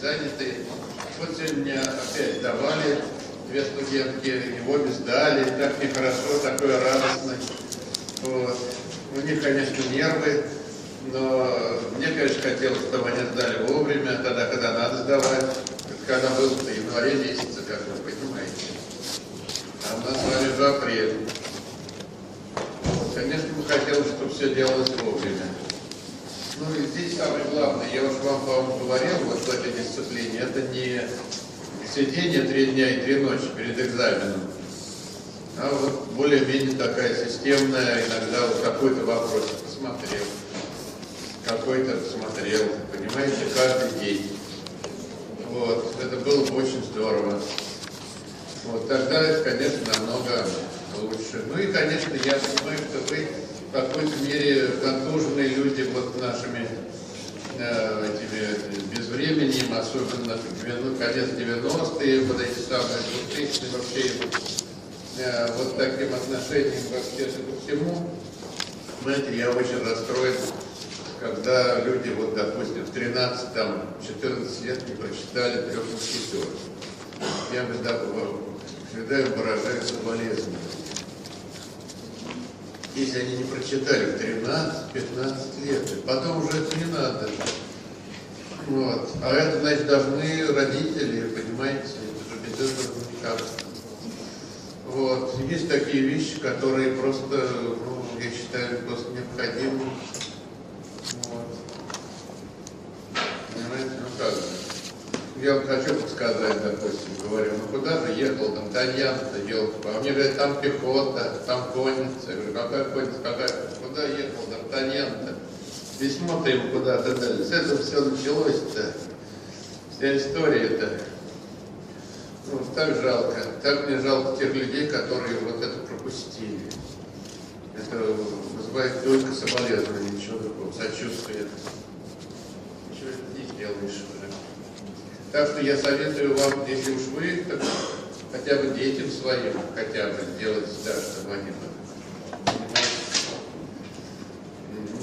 заняты. Вот сегодня опять давали две студентки, его обе сдали, так нехорошо, такое радостно. Вот. У них, конечно, нервы, но мне, конечно, хотелось, чтобы они сдали вовремя, тогда, когда надо сдавать. Когда был в январе месяце, как вы понимаете. А у нас с вами в апреле. Конечно, бы хотелось, чтобы все делалось вовремя. Ну и здесь самое главное, я уж вам, по-моему, говорил вот в этой дисциплине, это не сидение три дня и три ночи перед экзаменом, а вот более-менее такая системная, иногда вот какой-то вопрос посмотрел, какой-то посмотрел, понимаете, каждый день. Вот, это было бы очень здорово. Вот тогда это, конечно, намного лучше. Ну и, конечно, я думаю, что вы в какой-то мере контуженные люди нашими э, этими безвременем, особенно конец 90-е, вот эти самые 2000 вообще э, вот таким отношением вообще ко всему. Знаете, я очень расстроен, когда люди, вот, допустим, в 13, там, 14 лет не прочитали трех мушкетеров. Я всегда, всегда выражаю соболезнования если они не прочитали в 13-15 лет, потом уже это не надо. Вот. А это, значит, должны родители, понимаете, это же без этого никак. Вот. Есть такие вещи, которые просто, ну, я считаю, просто необходимы. Вот. Понимаете, ну как же. Я вот хочу подсказать, допустим, говорю, ну куда ехал там Таньян-то, елка А мне говорят, там пехота, там конница. Я говорю, какая конница, какая? Куда ехал Д'Артаньян-то? Письмо-то ему куда-то дали. С этого все началось-то. Вся история-то. Ну, так жалко. Так мне жалко тех людей, которые вот это пропустили. Это вызывает только соболезнования, ничего такого, сочувствия. Ничего не сделаешь уже. Так что я советую вам, если уж вы, так хотя бы детям своим, хотя бы делать, да, чтобы они понимали.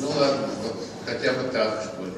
Ну ладно, вот хотя бы так, что ли.